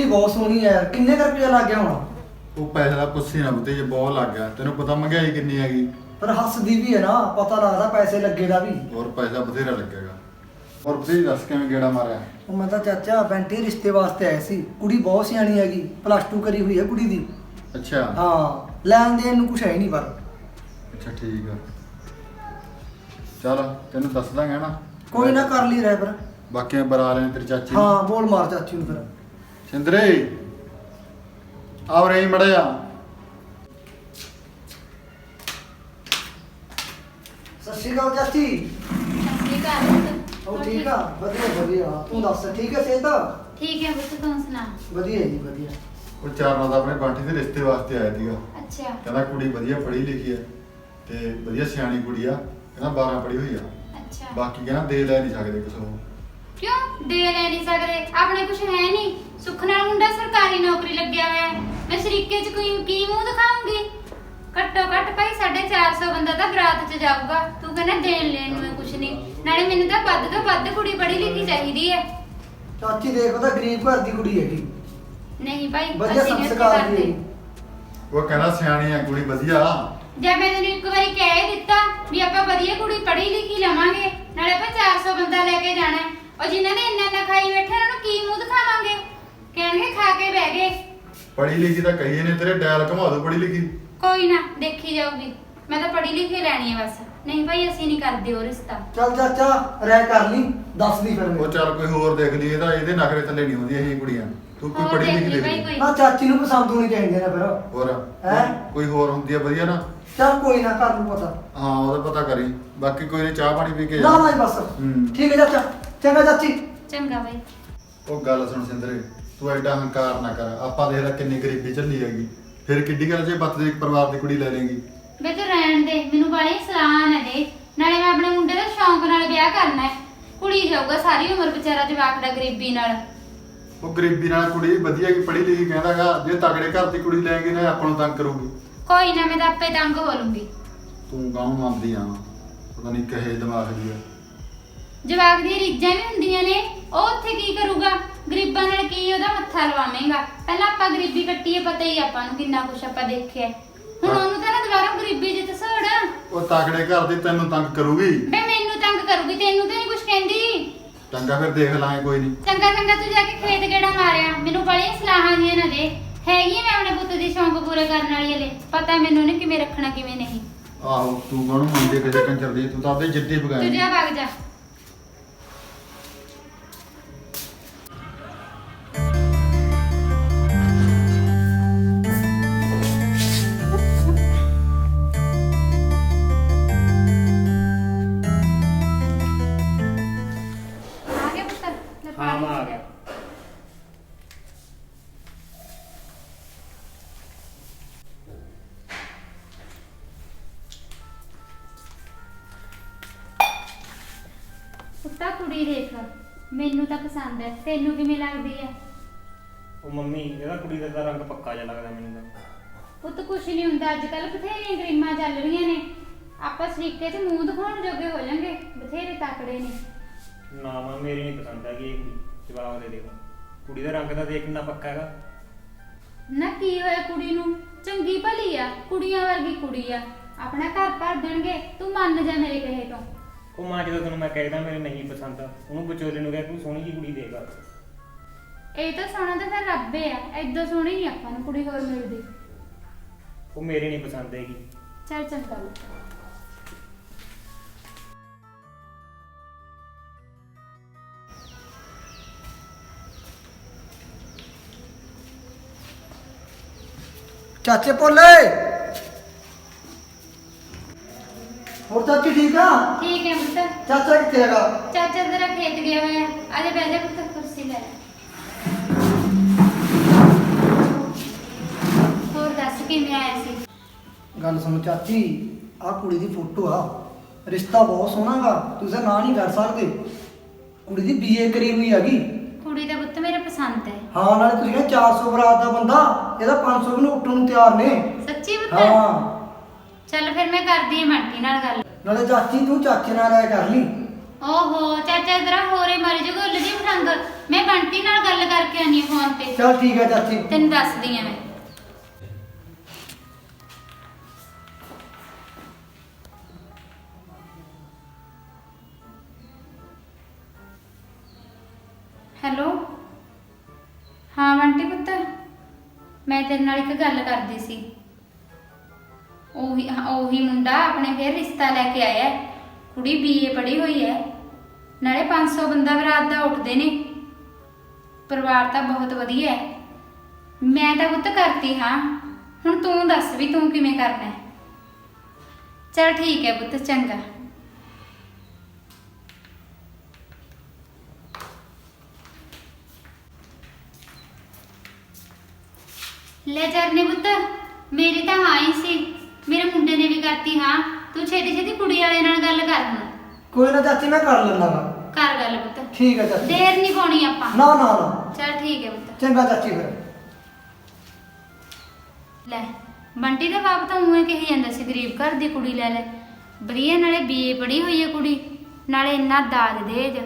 ਕੋਠੀ ਬਹੁਤ ਸੋਹਣੀ ਹੈ ਕਿੰਨੇ ਕੁ ਰੁਪਇਆ ਲੱਗ ਗਿਆ ਹੋਣਾ? ਉਹ ਪੈਸੇ ਦਾ ਪੁੱਛੀ ਨਾ ਬੁੱਤੇ ਜੇ ਬਹੁਤ ਲੱਗ ਗਿਆ। ਤੈਨੂੰ ਪਤਾ ਮਹਿੰਗਾਈ ਕਿੰਨੀ ਹੈਗੀ। ਪਰ ਹੱਸਦੀ ਵੀ ਹੈ ਨਾ ਪਤਾ ਲੱਗਦਾ ਪੈਸੇ ਲੱਗੇ ਦਾ ਵੀ। ਹੋਰ ਪੈਸਾ ਬਥੇਰਾ ਲੱਗੇਗਾ। ਹੋਰ ਬਥੇਰੀ ਦੱਸ ਕਿਵੇਂ ਗੇੜਾ ਮਾਰਿਆ? ਉਹ ਮੈਂ ਤਾਂ ਚਾਚਾ ਬੈਂਟੀ ਰਿਸ਼ਤੇ ਵਾਸਤੇ ਆਇਆ ਸੀ। ਕੁੜੀ ਬਹੁਤ ਸਿਆਣੀ ਹੈਗੀ। ਪਲੱਸ 2 ਕਰੀ ਹੋਈ ਹੈ ਕੁੜੀ ਦੀ। ਅੱਛਾ। ਹਾਂ ਲੈਣ ਦੇਣ ਨੂੰ ਕੁਛ ਹੈ ਨਹੀਂ ਪਰ। ਅੱਛਾ ਠੀਕ ਆ। ਚਲ ਤੈਨੂੰ ਦੱਸ ਦਾਂਗਾ ਨਾ। ਕੋਈ ਨਾ ਕਰ ਲਈ ਰਹਿ ਪਰ ਬਾਕੀ ਮੈਂ ਬਰਾ ਲੈਣ ਤੇਰੀ ਚਾਚੀ ਨੂੰ। ਹਾਂ ਬੋਲ ਮਾਰ ਚਾਚੀ ਨੂੰ ਫਿਰ। ਸਿੰਦਰੇ ਆਵ ਰਹੀ ਮੜਿਆ। ਸਤਿ ਸ਼੍ਰੀ ਅਕਾਲ ਚਾਚੀ। ਪੁੱਤ। ਉਹ ਹੋਰ ਠੀਕ ਆ? ਵਧੀਆ ਵਧੀਆ। ਤੂੰ ਦੱਸ ਠੀਕ ਹੈ ਸਿਹਤ? ਠੀਕ ਹੈ ਪੁੱਤ ਤੂੰ ਸੁਣਾ। ਵਧੀਆ ਜੀ ਵਧੀਆ। ਉਹ ਚਾਰ ਨਾਲ ਆਪਣੇ ਬਾਂਟੀ ਦੇ ਰਿਸ਼ਤੇ ਵਾਸਤੇ ਆਇਆ ਸੀਗਾ। ਅੱਛਾ। ਕਹਿੰਦਾ ਕੁੜੀ ਵਧੀਆ ਪੜ੍ਹੀ ਲਿਖੀ ਹੈ ਤੇ ਵਧੀਆ ਸਿਆਣੀ ਕੁੜੀ ਆ। ਕਹਿੰਦਾ 12 ਪੜ੍ਹੀ ਹੋਈ ਆ। ਅੱਛਾ। ਬਾਕੀ ਕਹਿੰਦਾ ਦੇ ਲੈ ਨਹੀਂ ਸਕਦੇ ਕਿਸੇ ਨੂੰ। ਕਿਉਂ? ਦੇ ਲੈ ਨਹੀਂ ਸਕਦੇ। ਆਪਣੇ ਕੁਝ ਹੈ ਨਹੀਂ ਸੁੱਖ ਨਾਲ ਮੁੰਡਾ ਸਰਕਾਰੀ ਨੌਕਰੀ ਲੱਗਿਆ ਹੋਇਆ ਹੈ। ਮੈਂ ਸ਼ਰੀਕੇ 'ਚ ਕੋਈ ਕੀ ਮੂੰਹ ਦਿਖਾਉਂਗੀ? ਘੱਟੋ ਘੱਟ ਭਾਈ 450 ਬੰਦਾ ਤਾਂ ਬਰਾਤ 'ਚ ਜਾਊਗਾ। ਤੂੰ ਕਹਿੰਦਾ ਦੇਣ ਲੈਣ ਨੂੰ ਕੁਝ ਨਹੀਂ ਨਾਲੇ ਮੈਨੂੰ ਤਾਂ ਵੱਧ ਤੋਂ ਵੱਧ ਕੁੜੀ ਪੜ੍ਹੀ ਲਿਖੀ ਚਾਹੀਦੀ ਹੈ। ਚਾਚੀ ਦੇਖ ਉਹਦਾ ਗਰੀਬ ਘਰ ਦੀ ਕੁੜੀ ਹੈਗੀ। ਨਹੀਂ ਭਾਈ ਵਧੀਆ ਅਸੀਂ ਨਹੀਂ ਸੰਸਕਾਰ ਦੀ ਕਰਦੇ। ਹੈਗੀ। ਉਹ ਕਹਿੰਦਾ ਸਿਆਣੀ ਆ ਕੁੜੀ ਵਧੀਆ। ਜੇ ਮੈਂ ਤੈਨੂੰ ਇੱਕ ਵਾਰੀ ਕਹਿ ਦਿੱਤਾ ਵੀ ਆਪਾਂ ਵਧੀਆ ਕੁੜੀ ਪੜ੍ਹੀ ਲਿਖੀ ਲਵਾਂਗੇ ਨਾਲੇ ਆਪਾਂ 400 ਬੰਦਾ ਲੈ ਕੇ ਜਾਣਾ ਹੈ। ਉਹ ਜਿਨ੍ਹਾਂ ਨੇ ਇੰਨਾ ਇੰਨਾ ਖਾਈ ਬੈਠੇ ਉਹਨਾਂ ਨੂੰ ਕੀ ਮੂੰਹ ਦਿਖਾਵਾਂਗੇ? ਕਹਿਣਗੇ ਖਾ ਕੇ ਬਹਿ ਗਏ। ਪੜ੍ਹੀ ਲਿਖੀ ਤਾਂ ਕਹੀਏ ਨੇ ਤੇਰੇ ਡੈਲ ਘੁਮਾ ਦੋ ਪੜ੍ਹੀ ਲਿਖੀ। ਕੋਈ ਨਾ ਦੇਖੀ ਜਾਊਗੀ। ਮੈਂ ਤਾਂ ਪੜ੍ਹੀ ਲਿਖੀ ਲੈਣੀ ਹੈ ਬਸ। ਨਹੀਂ ਭਾਈ ਅਸੀਂ ਨਹੀਂ ਕਰਦੇ ਉਹ ਰਿਸ਼ਤਾ। ਚੱਲ ਚਾਚਾ ਰਹਿ ਕਰ ਲਈ ਦੱਸ ਦੀ ਫਿਰ ਉਹ ਮੈਨੂੰ ਚੱਲ ਕੋਈ ਹੋਰ ਦੇਖ ਲਈ ਇਹਦਾ ਇਹਦੇ ਨਖਰੇ ਥੱਲੇ ਨਹੀਂ ਹੁੰਦੀ ਇਹ ਕੁੜੀਆਂ। ਤੂੰ ਕੋਈ ਹੋਰ ਪੜ੍ਹੀ ਦੇਖ ਲਿਖੀ ਲਈ ਦੇਖ ਭਾਈ ਲਈ ਕੋਈ। ਨਾ ਚਾਚੀ ਨੂੰ ਪਸੰਦ ਹੋਣੀ ਚਾਹੀਦੀ ਨਾ ਫਿਰ। ਹੋਰ ਹੈਂ? ਕੋਈ ਹੋਰ ਹੁੰਦੀ ਆ ਵਧੀਆ ਨਾ? ਚੱਲ ਕੋਈ ਨਾ ਕਰ ਲੂ ਪਤਾ। ਹਾਂ ਉਹਦਾ ਪਤਾ ਕਰੀ। ਬਾਕੀ ਕੋਈ ਨਹੀਂ ਚਾਹ ਪਾਣੀ ਪੀ ਕੇ ਨਾ ਨਾ ਬਸ। ਹੂੰ। ਠੀਕ ਹੈ ਚਾਚਾ। ਚੰਗਾ ਚਾਚੀ। ਚੰਗਾ ਭਾਈ ਉਹ ਗੱਲ ਸੁਣ ਸਿੰਦਰੇ ਤੂੰ ਐਡਾ ਹੰਕਾਰ ਨਾ ਕਰ। ਆਪਾਂ ਦੇਖ ਲੈ ਕਿੰਨੀ ਗਰੀਬੀ ਚੱਲੀ ਹੈਗੀ। ਫਿਰ ਕਿੱਡੀ ਗੱਲ ਜੇ ਬੱਤ ਦੇ ਇੱਕ ਪਰਿਵਾਰ ਦੀ ਕੁੜੀ ਲੈ ਲੇਗੀ। ਵੇ ਤੂੰ ਰਹਿਣ ਦੇ। ਮੈਨੂੰ ਬਾਲੀ ਸਲਾਹ ਨਾ ਦੇ। ਨਾਲੇ ਮੈਂ ਆਪਣੇ ਮੁੰਡੇ ਦਾ ਸ਼ੌਂਕ ਨਾਲ ਵਿਆਹ ਕਰਨਾ ਹੈ। ਕੁੜੀ ਜਾਊਗਾ ਸਾਰੀ ਉਮਰ ਵਿਚਾਰਾ ਜਵਾਕ ਦਾ ਗਰੀਬੀ ਨਾਲ। ਉਹ ਗਰੀਬੀ ਨਾਲ ਕੁੜੀ ਵਧੀਆ ਕੀ ਪੜ੍ਹੀ ਲਿਖੀ ਕਹਿੰਦਾਗਾ ਜੇ ਤਗੜੇ ਘਰ ਦੀ ਕੁੜੀ ਲੈਂਗੇ ਨਾ ਆਪਾਂ ਨੂੰ ਤੰਗ ਕਰੂਗੀ। ਕੋਈ ਨਾ ਮੈਂ ਤਾਂ ਆਪੇ ਤੰਗ ਹੋ ਲੂੰਗੀ। ਤੂੰ ਗਾਉਂ ਮੰਨਦੀ ਆ। ਪਤਾ ਨਹੀਂ ਕਹੇ ਦਿਮਾਗ ਦੀ ਆ। ਜਵਾਕ ਦੀਆਂ ਰੀਝਾਂ ਵੀ ਹੁੰਦੀਆਂ ਨੇ ਉਹ ਉੱਥੇ ਕੀ ਕਰੂਗਾ? ਗਰੀਬਾਂ ਨਾਲ ਕੀ ਉਹਦਾ ਮੱਥਾ ਲਵਾਵੇਂਗਾ? ਪਹਿਲਾਂ ਆਪਾਂ ਗਰੀਬੀ ਕੱਟੀਏ ਪਤਾ ਹੀ ਆਪਾਂ ਨੂੰ ਕਿੰਨਾ ਕੁਛ ਆਪਾਂ ਦੇਖਿਆ। ਹੁਣ। ਉਹਨੂੰ ਤਾਂ ਨਾ ਦੁਬਾਰਾ ਗਰੀਬੀ ਜਿੱਤ ਸੋੜ। ਉਹ ਤਗੜੇ ਘਰ ਦੀ ਤੈਨੂੰ ਤੰਗ ਕਰੂਗੀ। ਬੇ ਮੈਨੂੰ ਤੰਗ ਕਰੂਗੀ ਤੈਨੂੰ ਤਾਂ ਨਹੀਂ ਕੁਛ ਕਹਿੰਦੀ। ਚੰਗਾ ਫਿਰ ਦੇਖ ਲਾਂਗੇ ਕੋਈ ਨਹੀਂ। ਚੰਗਾ ਚੰਗਾ ਤੂੰ ਜਾ ਕੇ ਖੇਤ ਗੇੜਾ ਮਾਰਿਆ? ਮੈਨੂੰ ਬੜੀਆਂ ਸਲਾਹਾਂ ਦੀਆਂ ਨਾ ਦੇ ਹੈਗੀ ਆ ਮੈਂ ਆਪਣੇ ਪੁੱਤ ਦੀ ਸ਼ੌਂਕ ਪੂਰੇ ਕਰਨ ਵਾਲੀ ਹਲੇ ਪਤਾ ਮੈਨੂੰ ਨੇ ਕਿਵੇਂ ਰੱਖਣਾ ਕਿਵੇਂ ਨਹੀਂ। ਆਹੋ ਤੂੰ ਗਾਉਂ ਮੰਨਦੀ ਕਿਸੇ ਕੰਜਰ ਦੀ ਤੂੰ ਤਾਂ ਆਪਦੇ ਜਿੱਦੀ ਤੂੰ ਜਾ ਵਗ ਜਾ। ਪੁੱਤਾ ਕੁੜੀ ਦੇਖ ਮੈਨੂੰ ਤਾਂ ਪਸੰਦ ਹੈ। ਤੈਨੂੰ ਕਿਵੇਂ ਲੱਗਦੀ ਹੈ? ਉਹ ਮੰਮੀ ਇਹਦਾ ਕੁੜੀ ਦਾ ਤਾਂ ਰੰਗ ਪੱਕਾ ਜਿਹਾ ਲੱਗਦਾ ਮੈਨੂੰ ਤਾਂ। ਪੁੱਤ ਕੁਛ ਨਹੀਂ ਹੁੰਦਾ। ਅੱਜ ਕੱਲ ਬਥੇਰੀਆਂ ਕਰੀਮਾਂ ਚੱਲ ਰਹੀਆਂ ਨੇ। ਆਪਾਂ ਸਰੀਕੇ 'ਚ ਮੂੰਹ ਦਿਖਾਉਣ ਜੋਗੇ ਹੋ ਜਾਾਂਗੇ। ਬਥੇਰੇ ਤਕੜੇ ਨੇ। ਨਾ ਮੈਂ ਮੇਰੀ ਨਹੀਂ ਪਸੰਦ ਹੈਗੀ ਇਹ ਕੁੜੀ। ਜਵਾਬ ਦੇ ਦੇਗਾ ਕੁੜੀ ਦਾ ਰੰਗ ਤਾਂ ਦੇਖ ਕਿੰਨਾ ਪੱਕਾ ਹੈਗਾ। ਨਾ ਕੀ ਹੋਇਆ ਕੁੜੀ ਨੂੰ? ਚੰਗੀ ਭਲੀ ਆ। ਕੁੜੀਆਂ ਵਰਗੀ ਕੁੜੀ ਆ। ਆਪਣਾ ਘਰ ਭਰ ਦੇਣਗੇ। ਤੂੰ ਮੰਨ ਜਾ ਮੇਰੇ ਕਹੇ ਤੋਂ। ਉਹ ਮਾਂ ਜਦੋਂ ਤੈਨੂੰ ਮੈਂ ਕਹਿਦਾ ਮੇਰੇ ਨਹੀਂ ਪਸੰਦ ਉਹਨੂੰ ਵਿਚੋਲੇ ਨੂੰ ਕਿਹਾ ਕੋਈ ਸੋਹਣੀ ਜੀ ਕੁੜੀ ਦੇਗਾ ਇਹ ਤਾਂ ਸੋਹਣਾ ਤਾਂ ਫਿਰ ਰੱਬੇ ਆ ਐਦਾਂ ਸੋਹਣੀ ਨਹੀਂ ਆਪਾਂ ਨੂੰ ਕੁੜੀ ਹੋਰ ਮਿਲਦੀ। ਉਹ ਮੇਰੇ ਨਹੀਂ ਪਸੰਦ ਹੈਗੀ। ਚੱਲ ਚੰਗਾ। ਪੁੱਤ। ਚਾਚੇ ਭੋਲੇ ਹੋਰ ਚਾਚੀ ਠੀਕ ਆ? ਠੀਕ ਹੈ ਪੁੱਤ। ਚਾਚਾ ਕਿੱਥੇ ਹੈਗਾ? ਚਾਚਾ ਤੇਰਾ ਖੇਤ ਗਿਆ ਹੋਇਆ। ਆਜੇ ਬਹਿ ਜਾ ਪੁੱਤ ਕੁਰਸੀ ਲੈ ਹੋਰ ਦੱਸ ਕਿਵੇਂ ਆਇਆ ਸੀ? ਗੱਲ ਸੁਣ ਚਾਚੀ ਆ ਕੁੜੀ ਦੀ ਫੋਟੋ ਆ। ਰਿਸ਼ਤਾ ਬਹੁਤ ਸੋਹਣਾਗਾ ਤੁਸੀਂ ਨਾ ਨਹੀਂ ਕਰ ਸਕਦੇ। ਕੁੜੀ ਦੀ ਬੀਏ ਕਰੀ ਹੋਈ ਹੈਗੀ। ਕੁੜੀ ਦਾ ਪੁੱਤ ਮੇਰੇ ਪਸੰਦ ਹੈ। ਹਾਂ ਨਾਲੇ ਤੁਸੀਂ ਕਹਿੰਦੇ 400 ਬਰਾਤ ਦਾ ਬੰਦਾ ਇਹਦਾ 500 ਵੀ ਨੋਟਣ ਨੂੰ ਤਿਆਰ ਨੇ। ਸੱਚੀ ਪੁੱਤ? ਹਾਂ। ਚੱਲ ਫਿਰ ਮੈਂ ਕਰਦੀ ਹਾਂ ਬੰਟੀ ਨਾਲ ਗੱਲ। ਨਾਲੇ ਚਾਚੀ ਤੂੰ ਚਾਚੇ ਨਾਲ ਰਾਇ ਕਰ ਲਈ। ਓਹੋ ਚਾਚਾ ਤੇਰਾ ਹੋਰੇ ਮਰ ਜੂਗਾ ਉੱਲਦੀ ਪਤੰਗ ਮੈਂ ਬੰਟੀ ਨਾਲ ਗੱਲ ਕਰਕੇ ਆਨੀ ਫੋਨ ਤੇ। ਚਲ ਠੀਕ ਹੈ ਚਾਚੀ। ਤੈਨੂੰ ਦੱਸਦੀ ਆ ਮੈਂ। ਹੈਲੋ? ਹਾਂ ਬੰਟੀ ਪੁੱਤ। ਮੈਂ ਤੇਰੇ ਨਾਲ ਇੱਕ ਗੱਲ ਕਰਦੀ ਸੀ। ਉਹੀ ਹਾਂ, ਉਹੀ ਮੁੰਡਾ ਆਪਣੇ ਫੇਰ ਰਿਸ਼ਤਾ ਲੈ ਕੇ ਆਇਆ ਹੈ। ਕੁੜੀ ਬੀਏ ਪੜ੍ਹੀ ਹੋਈ ਹੈ। ਨਾਲੇ 500 ਬੰਦਾ ਬਰਾਤ ਦਾ ਉੱਠਦੇ ਨੇ। ਪਰਿਵਾਰ ਤਾਂ ਬਹੁਤ ਵਧੀਆ ਹੈ। ਮੈਂ ਤਾਂ ਪੁੱਤ ਕਰਤੀ ਹਾਂ। ਹੁਣ ਤੂੰ ਦੱਸ ਵੀ ਤੂੰ ਕਿਵੇਂ ਕਰਨਾ ਹੈ। ਚਲ ਠੀਕ ਹੈ ਪੁੱਤ ਚੰਗਾ। ਲੈ ਚਰਨੇ ਪੁੱਤ ਮੇਰੀ ਤਾਂ ਹਾਂ ਹੀ ਸੀ। ਮੇਰੇ ਮੁੰਡੇ ਨੇ ਵੀ ਕਰਤੀ ਹਾਂ। ਤੂੰ ਛੇਤੀ ਛੇਤੀ ਕੁੜੀ ਵਾਲੇ ਨਾਲ ਗੱਲ ਕਰ ਹੁਣ। ਕੋਈ ਨਾ ਚਾਚੀ ਮੈਂ ਕਰ ਲੈਂਦਾ ਗਾ ਕਰ ਗੱਲ ਪੁੱਤ। ਠੀਕ ਹੈ ਚਾਚੀ। ਦੇਰ ਨਹੀਂ ਪਾਉਣੀ ਆਪਾਂ। ਨਾ ਨਾ ਨਾ। ਚਲ ਠੀਕ ਹੈ ਪੁੱਤ। ਚੰਗਾ ਚਾਚੀ ਫਿਰ। ਲੈ ਬੰਟੀ ਦਾ ਬਾਪ ਤਾਂ ਉਵੇਂ ਕਹੀ ਜਾਂਦਾ ਸੀ ਗਰੀਬ ਘਰ ਦੀ ਕੁੜੀ ਲੈ ਲੈ। ਵਧੀਆ ਨਾਲੇ ਬੀਏ ਪੜ੍ਹੀ ਹੋਈ ਹੈ ਕੁੜੀ। ਨਾਲੇ ਇੰਨਾ ਦਾਜ ਦੇਜ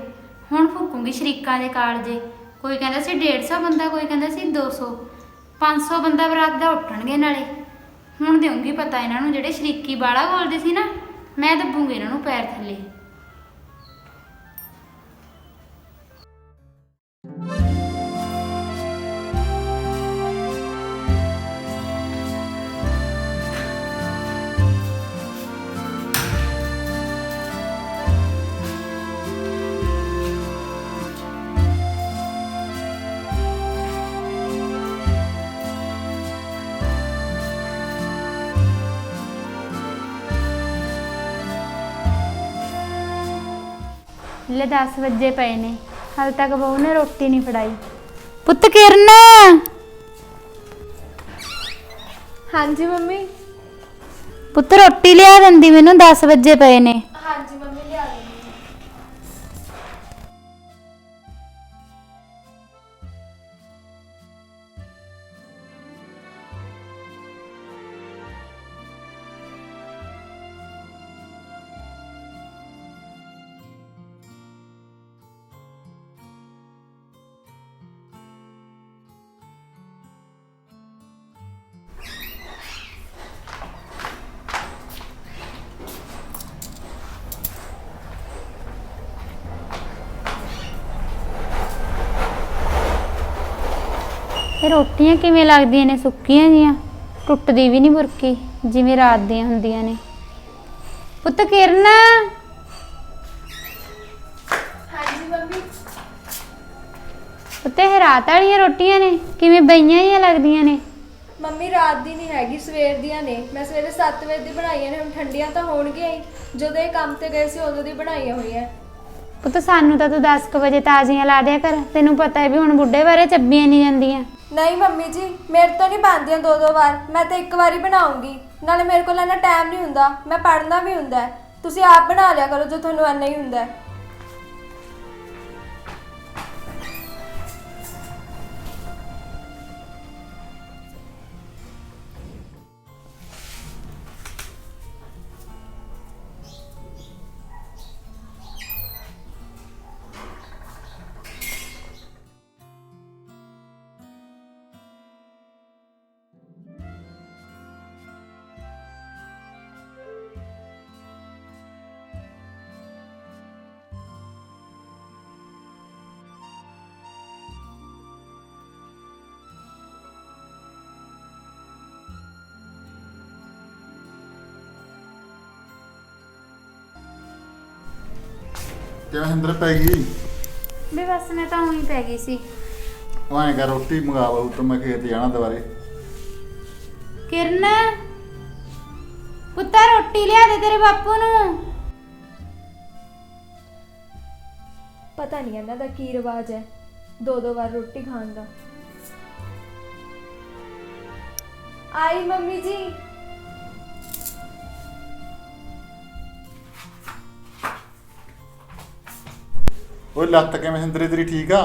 ਹੁਣ ਫੁੱਕੂਗੀ ਸ਼ਰੀਕਾਂ ਦੇ ਕਾਲਜੇ। ਕੋਈ ਕਹਿੰਦਾ ਸੀ 150 ਬੰਦਾ ਕੋਈ ਕਹਿੰਦਾ ਸੀ 200 500 ਬੰਦਾ ਬਰਾਤ ਦਾ ਉੱਠਣਗੇ ਨਾਲੇ। ਹੁਣ ਦੇਉਂਗੀ ਪਤਾ ਇਹਨਾਂ ਨੂੰ, ਜਿਹੜੇ ਸ਼ਰੀਕੀ ਬਾਲਾ ਬੋਲਦੇ ਸੀ ਨਾ, ਮੈਂ ਦੱਬੂਗੀ ਇਹਨਾਂ ਨੂੰ ਪੈਰ ਥੱਲੇ। ਲੈ 10 ਵਜੇ ਪਏ ਨੇ। ਹਾਲ ਤੱਕ ਬਹੂ ਨੇ ਰੋਟੀ ਨਹੀਂ ਫੜਾਈ। ਪੁੱਤ ਕਿਰਨ! ਹਾਂਜੀ ਮੰਮੀ। ਪੁੱਤ ਰੋਟੀ ਲਿਆ ਦਿੰਦੀ ਮੈਨੂੰ 10 ਵਜੇ ਪਏ ਨੇ। ਇਹ ਰੋਟੀਆਂ ਕਿਵੇਂ ਲੱਗਦੀਆਂ ਨੇ? ਸੁੱਕੀਆਂ ਜੀਆਂ? ਟੁੱਟਦੀ ਵੀ ਨਹੀਂ ਬੁਰਕੀ ਜਿਵੇਂ ਰਾਤ ਦੀਆਂ ਹੁੰਦੀਆਂ ਨੇ। ਪੁੱਤ ਕਿਰਨ! ਹਾਂਜੀ ਮੰਮੀ। ਪੁੱਤ ਇਹ ਰਾਤ ਵਾਲੀਆਂ ਰੋਟੀਆਂ ਨੇ ਕਿਵੇਂ ਬਈਆਂ ਜਿਹੀਆਂ ਲੱਗਦੀਆਂ ਨੇ? ਮੰਮੀ ਰਾਤ ਦੀ ਨਹੀਂ ਹੈਗੀ ਸਵੇਰ ਦੀਆਂ ਨੇ। ਮੈਂ ਸਵੇਰੇ 7 ਵਜੇ ਦੀ ਬਣਾਈਆਂ ਨੇ ਹੁਣ ਠੰਡੀਆਂ ਤਾਂ ਹੋਣਗੀਆਂ ਹੀ। ਜਦੋਂ ਇਹ ਕੰਮ ਤੇ ਗਏ ਸੀ ਉਦੋਂ ਦੀ ਬਣਾਈਆਂ ਹੋਈਆਂ। ਪੁੱਤ ਸਾਨੂੰ ਤਾਂ ਤੂੰ 10 ਕੁ ਵਜੇ ਤਾਜ਼ੀਆਂ ਲਾ ਦਿਆ ਕਰ। ਤੈਨੂੰ ਪਤਾ ਹੈ ਵੀ ਹੁਣ ਬੁੱਢੇ ਬਾਰੇ ਚੱਬੀਆਂ ਨਹੀਂ ਜਾਂਦੀਆਂ। ਨਹੀਂ ਮੰਮੀ ਜੀ, ਮੇਰੇ ਤੋਂ ਨਹੀਂ ਬਣਦੀਆਂ ਦੋ ਦੋ ਵਾਰ ਮੈਂ ਤਾਂ ਇੱਕ ਵਾਰੀ ਬਣਾਉਂਗੀ ਨਾਲੇ ਮੇਰੇ ਕੋਲ ਇੰਨਾ ਟਾਈਮ ਨਹੀਂ ਹੁੰਦਾ ਮੈਂ ਪੜ੍ਹਨਾ ਵੀ ਹੁੰਦਾ ਹੈ। ਤੁਸੀਂ ਆਪ ਬਣਾ ਲਿਆ ਕਰੋ ਜੋ ਤੁਹਾਨੂੰ ਇੰਨਾ ਹੀ ਹੁੰਦਾ ਹੈ। ਕਿਵੇਂ ਹਿੰਦਰ ਪੈ ਗਈ ਵੀ ਬਸ ਮੈਂ ਤਾਂ ਉਹੀ ਪੈ ਗਈ ਸੀ। ਉਹ ਐਂ ਕਰ ਰੋਟੀ ਮੰਗਾ ਬਹੂ ਤੋਂ ਮੈਂ ਖੇਤ ਜਾਣਾ ਦੁਬਾਰੇ। ਕਿਰਨ ਪੁੱਤਾ ਰੋਟੀ ਲਿਆ ਦੇ ਤੇਰੇ ਬਾਪੂ ਨੂੰ। ਪਤਾ ਨਹੀਂ ਇਹਨਾਂ ਦਾ ਕੀ ਰਿਵਾਜ ਹੈ। ਦੋ ਦੋ ਵਾਰ ਰੋਟੀ ਖਾਣ ਦਾ। ਆਈ ਮੰਮੀ ਜੀ ਓਏ ਲੱਤ ਕਿਵੇਂ ਹਿੰਦਰੇ ਤੇਰੀ ਠੀਕ ਆ?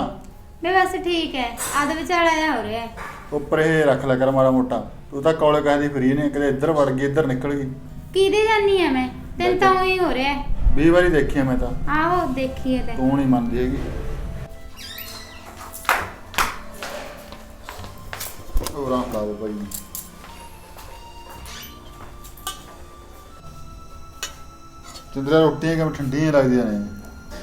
ਵੀ ਬਸ ਠੀਕ ਹੈ ਆਦ ਵਿਚਾਲਾ ਜਾ ਹੋ ਰਿਹਾ। ਹੈ ਉੱਪਰ ਇਹ ਰੱਖ ਲੈ ਕਰ ਮਾੜਾ ਮੋਟਾ। ਤੂੰ ਤਾਂ ਕੋਲੇ ਕਹਿੰਦੀ ਫਰੀ ਨੇ ਕਦੇ ਇੱਧਰ ਵੜ ਗਈ ਇੱਧਰ ਨਿਕਲ ਗਈ। ਕਿਹਦੇ ਜਾਨੀ ਆ ਮੈਂ? ਤੈਨੂੰ ਤਾਂ ਉਹੀ ਹੋ ਰਿਹਾ। ਹੈ। 20 ਵਾਰੀ ਦੇਖਿਆ ਮੈਂ ਤਾਂ। ਆਹੋ ਦੇਖੀਏ ਲੈ ਤੂੰ। ਨਹੀਂ ਮੰਨਦੀ ਹੈਗੀ। ਹੋਰਾਂ ਖਾਓ ਭਾਈ ਚੰਦਰਾ ਰੋਟੀਆਂ ਕਿਵੇਂ ਠੰਡੀਆਂ ਲੱਗਦੀਆਂ ਨੇ।